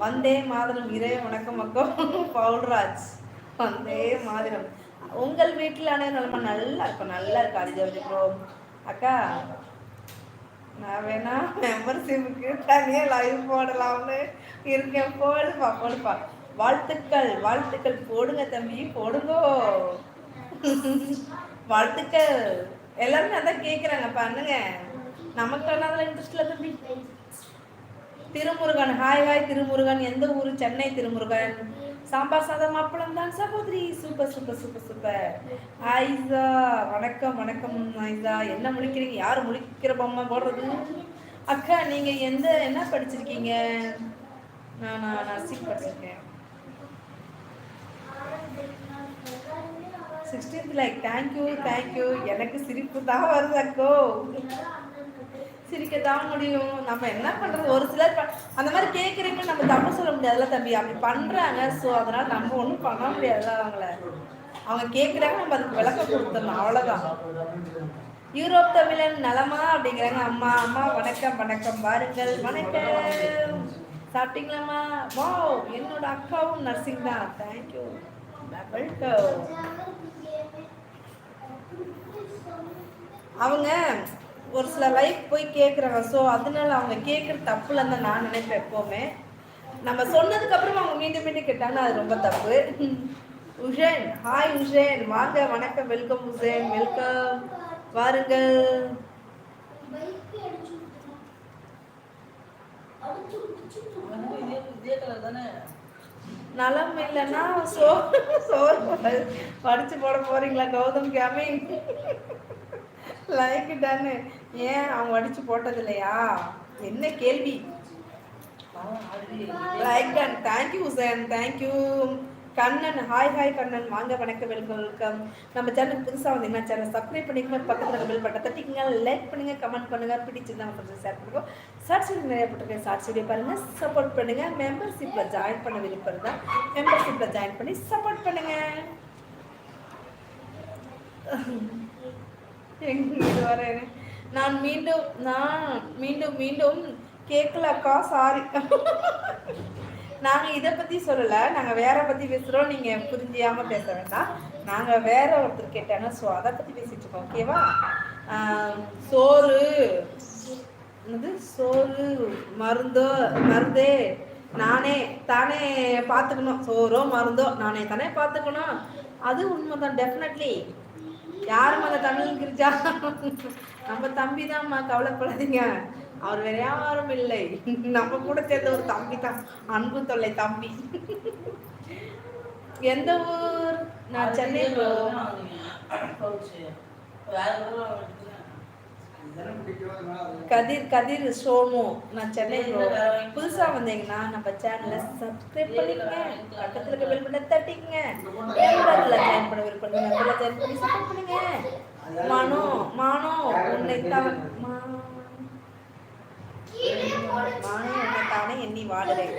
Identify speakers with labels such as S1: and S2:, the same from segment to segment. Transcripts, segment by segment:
S1: வந்தே மாதிரம் இறை வணக்கம் அக்கம் பவுல்ராஜ். வந்தே மாதிரம். உங்கள் வீட்டில் நிலமை? நல்லா இருக்கும் நல்லா இருக்கும் அரிஜவதி ப்ரோ அக்கா நான் வேணா மெம்பர்ஷிப்புக்கு தனியாக லைவ் போடலாம்னு இருக்கேன். போடுப்பா போடுப்பா. வாழ்த்துக்கள் வாழ்த்துக்கள். போடுங்க தம்பி போடுங்கோ. வாழ்த்துக்கள். எல்லாருமே அதான் கேட்குறாங்க பண்ணுங்க. நமக்கு அதில் இன்ட்ரெஸ்ட் இல்லை தம்பி. திருமுருகன். Hi hi Thirumurugan. எந்த ஊர்? சென்னை திருமுருகன். சாம்பார் சாதம் அப்பளம் தான் சகோதரி. Super super super super. Aisa வணக்கம் வணக்கம் ஐசா என்ன முடிக்கிறீங்க யார் முடிக்கிற பொம்மை போடுறது? அக்கா நீங்கள் எந்த என்ன படிச்சிருக்கீங்க? நான் நான் நர்சிங் படிச்சிருக்கேன். சிக்ஸ்டீன்த் லைக் தேங்க்யூ தேங்க்யூ எனக்கு சிரிப்பு தான் வருது அக்கோ. சிரிக்க தான் முடியும். நம்ம என்ன பண்ணுறது ஒரு சிலர் அந்த மாதிரி கேட்குறீங்க நம்ம தப்பு சொல்ல முடியாதுல்ல தம்பி. அப்படி பண்ணுறாங்க ஸோ அதனால் நம்ம ஒன்றும் பண்ண முடியாதுல்ல அவங்கள. அவங்க கேட்குறாங்க நம்ம அதுக்கு விளக்கம் கொடுத்துடணும். அவ்வளோதான் யூரோப் தமிழன் நலமா அப்படிங்கிறாங்க அம்மா. அம்மா வணக்கம் வணக்கம். பாருங்கள் வணக்கம். சாப்பிட்டீங்களாம்மா? வா என்னோட அக்காவும் நர்சிங் தான். தேங்க்யூ வெல்கம் அவங்க ஒரு சில லைஃப் போய் கேட்குறாங்க ஸோ அதனால அவங்க கேட்குற தப்புல தான் நான் நினைப்பேன் எப்போவுமே. நம்ம சொன்னதுக்கு அப்புறம் அவங்க மீண்டும் மீண்டும் கேட்டாங்கன்னா அது ரொம்ப தப்பு. உஷேன் ஹாய் உஷேன் வாங்க வணக்கம். வெல்கம் உஷேன் வெல்கம் வாருங்கள். நலம் இல்லைன்னா சோ சோறு படிச்சு போட போறீங்களா கௌதம் கேமிங் லைக் டன் ஏன் அவங்க அடிச்சு போட்டது இல்லையா என்ன கேள்வி? Like done thank you Hussain thank you Kannan hi hi Kannan. வாங்க வணக்கம் வெல்கம் வெல்கம் நம்ம சேனலுக்கு புதுசாக வந்தீங்கன்னா சேனல் சப்ஸ்கிரைப் பண்ணிக்கோங்க. பக்கத்தில் பெல் பட்டன் தட்டிக்கங்க லைக் பண்ணுங்க கமெண்ட் பண்ணுங்க. பிடிச்சிருந்தா கொஞ்சம் ஷேர் பண்ணுவோம் ஷார்ட் வீடியோ நிறைய போட்டிருக்கேன். ஷார்ட் வீடியோ பாருங்க. சப்போர்ட் பண்ணுங்க. மெம்பர்ஷிப்பில் ஜாயின் பண்ண விருப்பம் தான் மெம்பர்ஷிப்பில் ஜாயின் பண்ணி சப்போர்ட் பண்ணுங்க. எங்கே வரேன் நான் மீண்டும் நான் மீண்டும் மீண்டும் கேட்கலக்கா சாரி நாங்கள் இதை பற்றி சொல்லலை நாங்கள் வேற பற்றி பேசுகிறோம் நீங்கள் புரிஞ்சியாமல் பேச வேண்டாம். நாங்கள் வேற ஒருத்தர் கேட்டாங்க. ஸோ அதை பற்றி பேசிட்டு இருக்கோம் ஓகேவா சோறு. என்னது? சோறு மருந்தோ மருந்தே நானே தானே பார்த்துக்கணும். சோறோ மருந்தோ நானே தானே பார்த்துக்கணும். அது உண்மைதான் டெஃபினெட்லி யாரும் அந்த தமிழ் கிரிஜா? நம்ம தம்பி தான்மா கவலைப்படாதீங்க. அவர் வேற யாரும் இல்லை. நம்ம கூட சேர்ந்த ஒரு தம்பி தான் அன்பு தொல்லை தம்பி. எந்த ஊர்? நான் சென்னை கதிர் கதிர் சோமு. நான் சென்னை புதுசாக வந்தீங்கன்னா நம்ம சேனலை சப்ஸ்கிரைப் பண்ணிக்கங்க. பக்கத்தில் இருக்க பெல் பண்ண தட்டிக்கங்க. மெம்பரில் ஜாயின் பண்ண விருப்பம் மெம்பரில் ஜாயின் பண்ணி சப்போர்ட் பண்ணுங்க. மானோ மானோ உன்னை தான் மானோ தானே எண்ணி வாடுறேன்.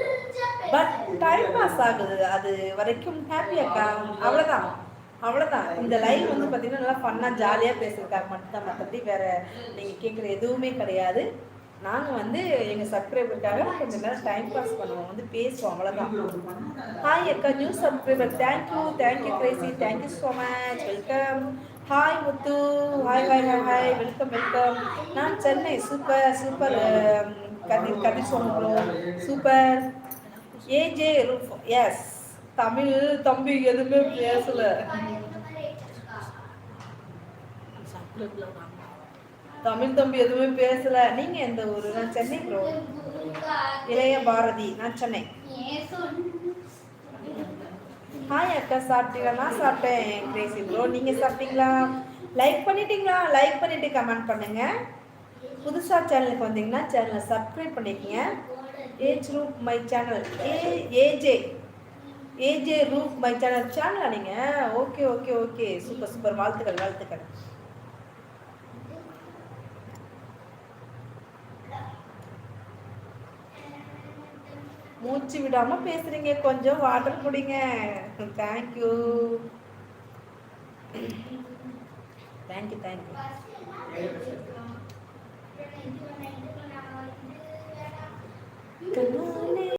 S1: பட் டைம் பாஸ் ஆகுது. அது வரைக்கும் ஹாப்பி அக்கா. அவ்வளோதான் அவ்வளோதான் இந்த லைவ் வந்து பார்த்தீங்கன்னா நல்லா ஃபன்னாக ஜாலியாக பேசுறதுக்காக மட்டும்தான் மற்றபடி வேறு நீங்கள் கேட்குற எதுவுமே கிடையாது. நாங்கள் வந்து எங்கள் சப்ஸ்கிரைபருக்காக கொஞ்சம் நேரம் டைம் பாஸ் பண்ணுவோம். வந்து பேசுவோம். அவ்வளோதான் ஹாய் அக்கா new subscriber thank you thank you Gracy thank you so much welcome hi Muthu hi hi hi hi welcome welcome நான் Chennai. Super super um, Kathir Kathir சொல்லுறோம் super AJ roof S Tamil தம்பி எதுவுமே பேசல. தமிழ் தம்பி எதுவுமே பேசல. நீங்க எந்த ஊரு? நான் சென்னை ப்ரோ இளைய பாரதி நான் சென்னை. ஹாய் அக்கா சாப்பிட்டீங்களா? நான் சாப்பிட்டேன் கிரேசி ப்ரோ நீங்க சாப்பிட்டீங்களா? லைக் பண்ணிட்டீங்களா? லைக் பண்ணிட்டு கமெண்ட் பண்ணுங்க. புதுசாக சேனலுக்கு வந்தீங்கன்னா சேனலை சப்ஸ்கிரைப் பண்ணிக்கங்க. Age roof my channel A AJ AJ roof my channel சேனலா நீங்கள் okay okay okay. Super super. வாழ்த்துக்கள் வாழ்த்துக்கள். மூச்சு விடாம பேசுறீங்க. கொஞ்சம் வாட்டர் குடிங்க. தேங்க்யூ தேங்க்யூ தேங்க்யூ கண்ணா